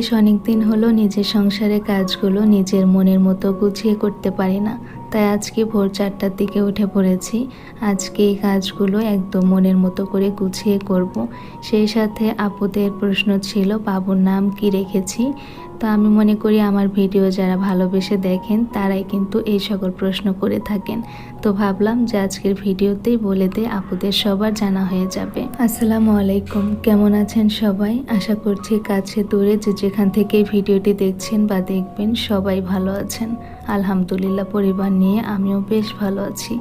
বেশ অনেক দিন হলো নিজের সংসারে কাজগুলো নিজের মনের মতো গুছিয়ে করতে পারি না। তাই আজকে ভোর চারটার দিকে উঠে পড়েছি। আজকে এই কাজগুলো একদম মনের মতো করে গুছিয়ে করব। সেই সাথে আপুদের প্রশ্ন ছিল, বাবুর নাম কি রেখেছি? তো আমি মনে করি আমার ভিডিও যারা ভালোবেসে দেখেন, তারাই কিন্তু এই সকল প্রশ্ন করে থাকেন। তো ভাবলাম যে আজকের ভিডিওতেই বলে দে আপুদের সবার জানা হয়ে যাবে। আসসালামু আলাইকুম, কেমন আছেন সবাই? আশা করছি কাছে দূরে যে যেখান থেকে ভিডিওটি দেখছেন বা দেখবেন, সবাই ভালো আছেন। আলহামদুলিল্লাহ, পরিবার নিয়ে আমিও বেশ ভালো আছি।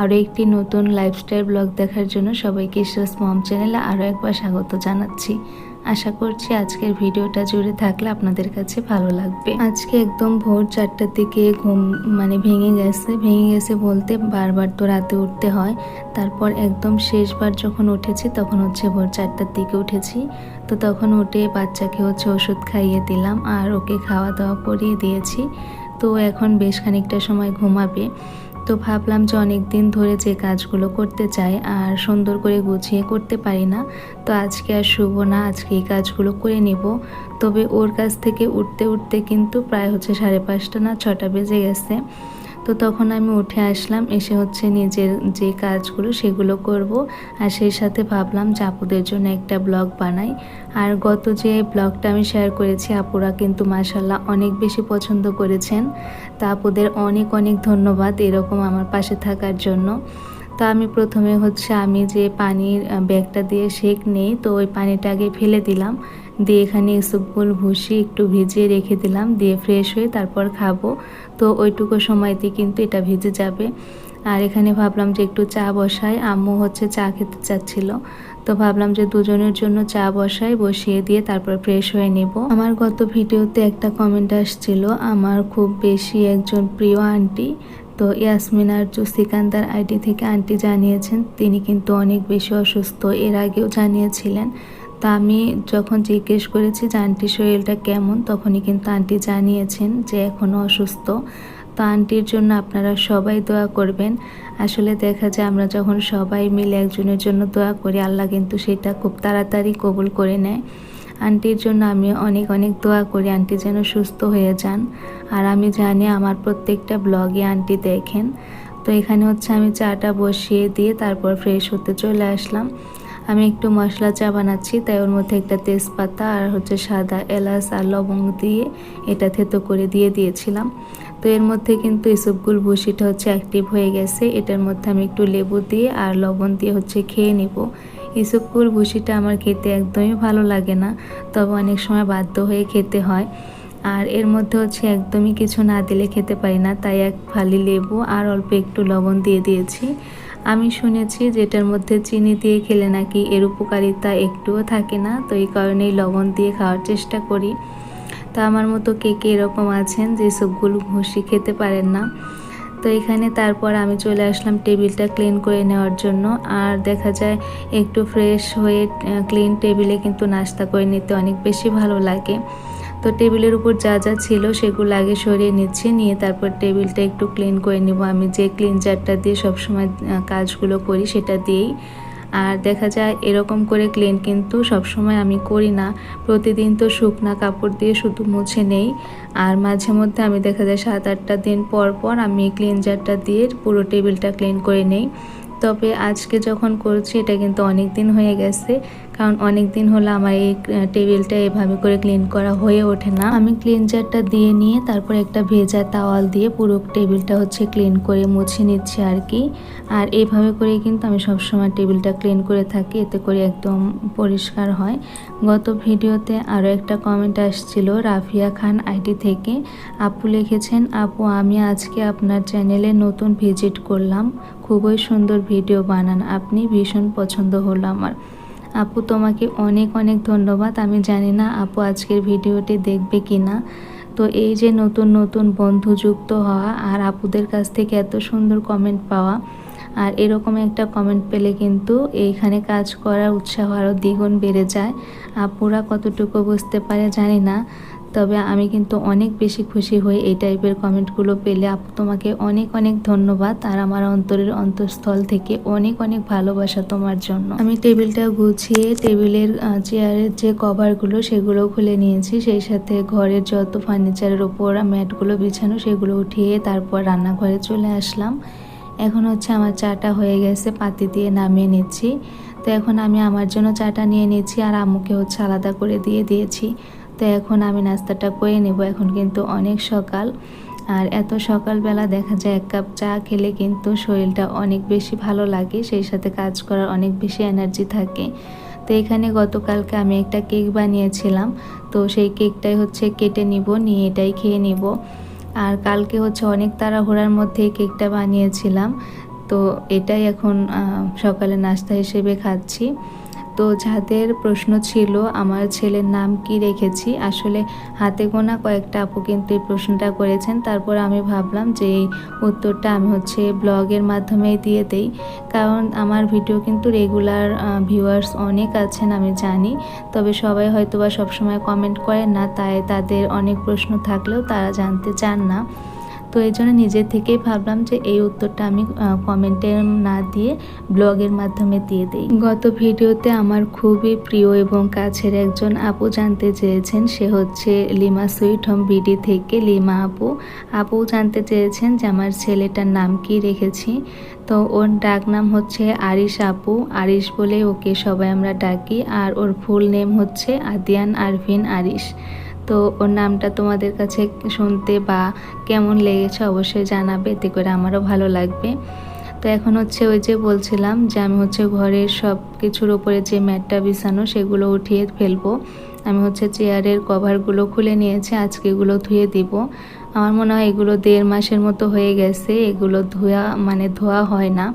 আরও একটি নতুন লাইফস্টাইল ব্লগ দেখার জন্য সবাইকে ইসরাস মম চ্যানেলে আরও একবার স্বাগত জানাচ্ছি। আশা করছি আজকের ভিডিওটা জুড়ে থাকলে আপনাদের কাছে ভালো লাগবে। আজকে একদম ভোর চারটার দিকে ঘুম মানে ভেঙে গেছে। ভেঙে গেছে বলতে বারবার তো রাতে উঠতে হয়। তারপর একদম শেষবার যখন উঠেছি তখন হচ্ছে ভোর চারটার দিকে উঠেছি। তো তখন উঠে বাচ্চাকে হচ্ছে ওষুধ খাইয়ে দিলাম আর ওকে খাওয়া দাওয়া করিয়ে দিয়েছি। তো এখন বেশ খানিকটা সময় ঘুমাবে। তো ভাবলাম যে অনেক দিন ধরে যে কাজগুলো করতে চাই আর সুন্দর করে গুছিয়ে করতে পারি না, তো আজকে আর শুভ না, আজকে এই কাজগুলো করে নিব। তবে ওর কাছ থেকে উঠতে উঠতে কিন্তু প্রায় হচ্ছে সাড়ে পাঁচটা না ছটা বেজে গেছে। তো তখন আমি উঠে আসলাম, এসে হচ্ছে নিজের যে কাজগুলো সেগুলো করব। আর সেই সাথে ভাবলাম যে আপুদের জন্য একটা ব্লগ বানাই। আর গত যে ব্লগটা আমি শেয়ার করেছি, আপুরা কিন্তু মাসাল্লাহ অনেক বেশি পছন্দ করেছেন। তা আপুদের অনেক অনেক ধন্যবাদ এরকম আমার পাশে থাকার জন্য। তা আমি প্রথমে হচ্ছে আমি যে পানির ব্যাগটা দিয়ে শেক নেই, তো ওই পানিটা আগে ফেলে দিলাম। দিয়ে এখানে ইসুপগুল ভুষি একটু ভিজিয়ে রেখে দিলাম, দিয়ে ফ্রেশ হয়ে তারপর খাব। তো ওইটুকু সময়তে কিন্তু এটা ভিজে যাবে। আর এখানে ভাবলাম যে একটু চা বসাই, আম্মু হচ্ছে চা খেতে চাচ্ছিল। তো ভাবলাম যে দুজনের জন্য চা বসাই, বসিয়ে দিয়ে তারপর ফ্রেশ হয়ে নেব। আমার গত ভিডিওতে একটা কমেন্ট আসছিল, আমার খুব বেশি একজন প্রিয় আন্টি। তো ইয়াসমিন আর সিকান্দার আইডি থেকে আন্টি জানিয়েছেন, তিনি কিন্তু অনেক বেশি অসুস্থ, এর আগেও জানিয়েছিলেন। তা আমি যখন জিজ্ঞেস করেছি যে আন্টির শরীরটা কেমন, তখনই কিন্তু আন্টি জানিয়েছেন যে এখনও অসুস্থ। তো আন্টির জন্য আপনারা সবাই দোয়া করবেন। আসলে দেখা যায় আমরা যখন সবাই মিলে একজনের জন্য দোয়া করি, আল্লাহ কিন্তু সেটা খুব তাড়াতাড়ি কবুল করে নেয়। আন্টির জন্য আমি অনেক অনেক দোয়া করি, আন্টি যেন সুস্থ হয়ে যান। আর আমি জানি আমার প্রত্যেকটা ব্লগে আন্টি দেখেন। তো এখানে হচ্ছে আমি চাটা বসিয়ে দিয়ে তারপর ফ্রেশ হতে চলে আসলাম। আমি একটু মশলা চা বানাচ্ছি, তাই ওর মধ্যে একটা তেজপাতা আর হচ্ছে সাদা এলাচ আর লবঙ্গ দিয়ে এটা থেতো করে দিয়ে দিয়েছিলাম। তো এর মধ্যে কিন্তু ইসবগুল ভুসিটা হচ্ছে অ্যাক্টিভ হয়ে গেছে। এটার মধ্যে আমি একটু লেবু দিয়ে আর লবণ দিয়ে হচ্ছে খেয়ে নিব। ইসবগুল ভুসিটা আমার খেতে একদমই ভালো লাগে না, তবে অনেক সময় বাধ্য হয়ে খেতে হয়। আর এর মধ্যে হচ্ছে একদমই কিছু না দিলে খেতে পারি না, তাই এক ফালি লেবু আর অল্প একটু লবণ দিয়ে দিয়েছি। আমি শুনেছি যেটার মধ্যে চিনি দিয়ে খেলে নাকি এর উপকারিতা একটুও থাকে না, তো এই কারণেই লবণ দিয়ে খাওয়ার চেষ্টা করি। তো আমার মতো কে কে এরকম আছেন যে সবগুলো ঘুষি খেতে পারেন না? তো এখানে তারপর আমি চলে আসলাম টেবিলটা ক্লিন করে নেওয়ার জন্য। আর দেখা যায় একটু ফ্রেশ হয়ে ক্লিন টেবিলে কিন্তু নাস্তা করে নিতে অনেক বেশি ভালো লাগে। তো টেবিলের উপর যা যা ছিল সেগুলো আগে সরিয়ে নিচ্ছি। নিয়ে তারপর টেবিলটা একটু ক্লিন করে নিব। আমি যে ক্লিনজারটা দিয়ে সবসময় কাজগুলো করি সেটা দিয়েই। আর দেখা যায় এরকম করে ক্লিন কিন্তু সবসময় আমি করি না। প্রতিদিন তো শুকনা কাপড় দিয়ে শুধু মুছে নেই। আর মাঝে মধ্যে আমি দেখা যায় সাত আটটা দিন পর পর আমি ক্লিনজারটা দিয়ে পুরো টেবিলটা ক্লিন করে নেই। তবে আজকে যখন করছি, এটা কিন্তু অনেক দিন হয়ে গেছে। কারণ অনেক দিন হলো আমার এই টেবিলটা এভাবে করে ক্লিন করা হয়ে ওঠে না। আমি ক্লিনজারটা দিয়ে নিয়ে তারপর একটা ভেজা তাওয়াল দিয়ে পুরো টেবিলটা হচ্ছে ক্লিন করে মুছে নিচ্ছি আর কি। আর এভাবে করে কিন্তু আমি সবসময় টেবিলটা ক্লিন করে থাকি, এতে করে একদম পরিষ্কার হয়। গত ভিডিওতে আরও একটা কমেন্ট আসছিল রাফিয়া খান আইডি থেকে। আপু লিখেছেন, আপু, আমি আজকে আপনার চ্যানেলে নতুন ভিজিট করলাম। খুবই সুন্দর ভিডিও বানান। আপনি ভীষণ পছন্দ হলো আমার। আপু তোমাকে অনেক অনেক ধন্যবাদ। আমি জানি না আপু আজকের ভিডিওটি দেখবে কি না তো এই যে নতুন নতুন বন্ধু যুক্ত হওয়া আর আপুদের কাছ থেকে এত সুন্দর কমেন্ট পাওয়া আর এরকম একটা কমেন্ট পেলে কিন্তু এইখানে কাজ করার উৎসাহ আরও দ্বিগুণ বেড়ে যায়। আপুরা কতটুকু বুঝতে পারে জানি না। তবে আমি কিন্তু অনেক বেশি খুশি হই এই টাইপের কমেন্টগুলো পেলে আপু, তোমাকে অনেক অনেক ধন্যবাদ আর আমার অন্তরের অন্তঃস্থল থেকে অনেক অনেক ভালোবাসা তোমার জন্য। আমি টেবিলটা গুছিয়ে টেবিলের চেয়ারের যে কভারগুলো সেগুলো খুলে নিয়েছি। সেই সাথে ঘরের যত ফার্নিচারের ওপর ম্যাটগুলো বিছানো সেগুলো উঠিয়ে তারপর রান্নাঘরে চলে আসলাম। এখন হচ্ছে আমার চাটা হয়ে গেছে, পাতি দিয়ে নামিয়ে নিচ্ছি। তো এখন আমি আমার জন্য চাটা নিয়ে নিচ্ছি আর আম্মুকে হচ্ছে আলাদা করে দিয়ে দিয়েছি। তো এখন আমি নাস্তাটা করে নেব। এখন কিন্তু অনেক সকাল। আর এত সকালবেলা দেখা যায় এক কাপ চা খেলে কিন্তু শরীরটা অনেক বেশি ভালো লাগে, সেই সাথে কাজ করার অনেক বেশি এনার্জি থাকে। তো এখানে গতকালকে আমি একটা কেক বানিয়েছিলাম। তো সেই কেকটাই হচ্ছে কেটে নিব, নিয়ে এটাই খেয়ে নিব। আর কালকে হচ্ছে অনেক তাড়াহুড়ার মধ্যে কেকটা বানিয়েছিলাম। তো এটাই এখন সকালে নাস্তা হিসেবে খাচ্ছি। তো যাদের প্রশ্ন ছিল, আমার ছেলের নাম কি রেখেছি, আসলে হাতে গোনা কয়েকটা আপু কিন্তু এই প্রশ্নটা করেছেন। তারপর আমি ভাবলাম যে এই উত্তরটা আমি হচ্ছে ব্লগের মাধ্যমেই দিয়ে দেই। কারণ আমার ভিডিও কিন্তু রেগুলার ভিউয়ার্স অনেক আছেন, আমি জানি। তবে সবাই হয়তো বা সবসময় কমেন্ট করেন না, তাই তাদের অনেক প্রশ্ন থাকলেও তারা জানতে চান না। তো এই জন্য নিজের থেকেই ভাবলাম যে এই উত্তরটা আমি কমেন্টে না দিয়ে ব্লগের মাধ্যমে দিয়ে দিই। গত ভিডিওতে আমার খুবই প্রিয় এবং কাছের একজন আপু জানতে চেয়েছেন, সে হচ্ছে লিমা সুইট হোম বিডি থেকে লিমা আপু। আপু জানতে চেয়েছেন যে আমার ছেলেটার নাম কি রেখেছি। তো ওর ডাক নাম হচ্ছে আরিশ আপু। আরিশ বলে ওকে সবাই আমরা ডাকি। আর ওর ফুল নেম হচ্ছে আদিয়ান আরভিন আরিশ। তো ওর নামটা তোমাদের কাছে শুনতে বা কেমন লেগেছে অবশ্যই জানাবে, এতে করে আমারও ভালো লাগবে। তো এখন হচ্ছে ওই যে বলছিলাম যে আমি হচ্ছে ঘরের সব কিছুর ওপরে যে ম্যাটটা বিছানো সেগুলো উঠিয়ে ফেলব। আমি হচ্ছে চেয়ারের কভারগুলো খুলে নিয়েছি, আজকে এগুলো ধুয়ে দিব। আমার মনে হয় এগুলো দেড় মাসের মতো হয়ে গেছে, এগুলো ধোয়া মানে ধোয়া হয় না।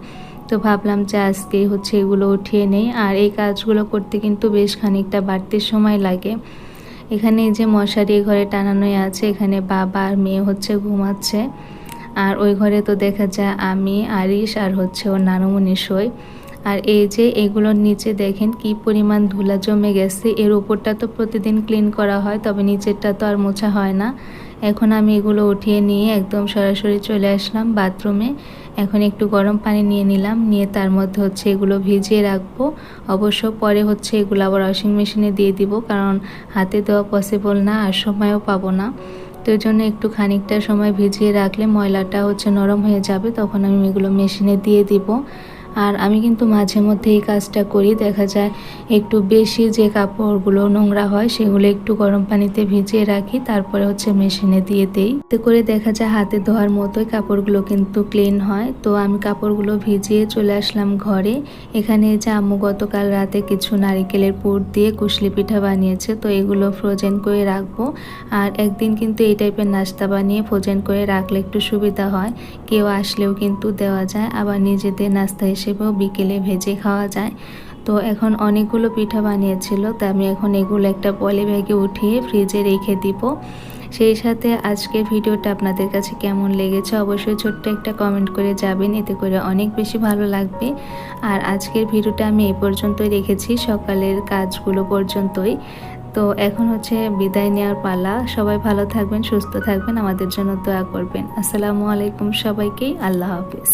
তো ভাবলাম যে আজকে হচ্ছে এগুলো উঠিয়ে নেই। আর এই কাজগুলো করতে কিন্তু বেশ খানিকটা বাড়তি সময় লাগে। এখানে যে মশারি ঘরে টানানোই আছে, এখানে বাবা আর মেয়ে হচ্ছে ঘুমাচ্ছে। আর ওই ঘরে তো দেখা যায় আমি, আরিশ আর হচ্ছে ওর নানুমণি সই। আর এই যে এগুলোর নিচে দেখেন কি পরিমাণ ধুলা জমে গেছে, এর উপরটা তো প্রতিদিন ক্লিন করা হয়, তবে নিচেরটা তো আর মোছা হয় না। এখন আমি এগুলো উঠিয়ে নিয়ে একদম সরাসরি চলে আসলাম বাথরুমে। এখন একটু গরম পানি নিয়ে নিলাম, নিয়ে তার মধ্যে হচ্ছে এগুলো ভিজিয়ে রাখব। অবশ্য পরে হচ্ছে এগুলো আবার ওয়াশিং মেশিনে দিয়ে দিব, কারণ হাতে দেওয়া পসিবল না, আর সময়ও পাবো না। তো জন্য একটু খানিকটা সময় ভিজিয়ে রাখলে ময়লাটা হচ্ছে নরম হয়ে যাবে, তখন আমি এগুলো মেশিনে দিয়ে দিব। আর আমি কিন্তু মাঝে মধ্যে এই কাজটা করি। দেখা যায় একটু বেশি যে কাপড়গুলো নোংরা হয়, সেগুলো একটু গরম পানিতে ভিজিয়ে রাখি, তারপরে হচ্ছে মেশিনে দিয়ে দেই। এতে করে দেখা যায় হাতে ধোয়ার মতোই কাপড়গুলো কিন্তু ক্লিন হয়। তো আমি কাপড়গুলো ভিজিয়ে চলে আসলাম ঘরে। এখানে যে আম্মু গতকাল রাতে কিছু নারিকেলের পুর দিয়ে কুশলি পিঠা বানিয়েছে, তো এগুলো ফ্রোজেন করে রাখব। আর একদিন কিন্তু এই টাইপের নাস্তা বানিয়ে ফ্রোজেন করে রাখলে একটু সুবিধা হয়। কেউ আসলেও কিন্তু দেওয়া যায়, আবার নিজেদের নাস্তা হিসেবে হিসেবেও বিকেলে ভেজে খাওয়া যায়। তো এখন অনেকগুলো পিঠা বানিয়েছিল, তো আমি এখন এগুলো একটা পলি ব্যাগে উঠিয়ে ফ্রিজে রেখে দিব। সেই সাথে আজকের ভিডিওটা আপনাদের কাছে কেমন লেগেছে অবশ্যই ছোট্ট একটা কমেন্ট করে যাবেন এতে করে অনেক বেশি ভালো লাগবে। আর আজকের ভিডিওটা আমি এই পর্যন্তই রেখেছি, সকালের কাজগুলো পর্যন্তই। তো এখন হচ্ছে বিদায় নেওয়ার পালা। সবাই ভালো থাকবেন, সুস্থ থাকবেন, আমাদের জন্য দোয়া করবেন। আসসালামু আলাইকুম সবাইকেই আল্লাহ হাফিজ।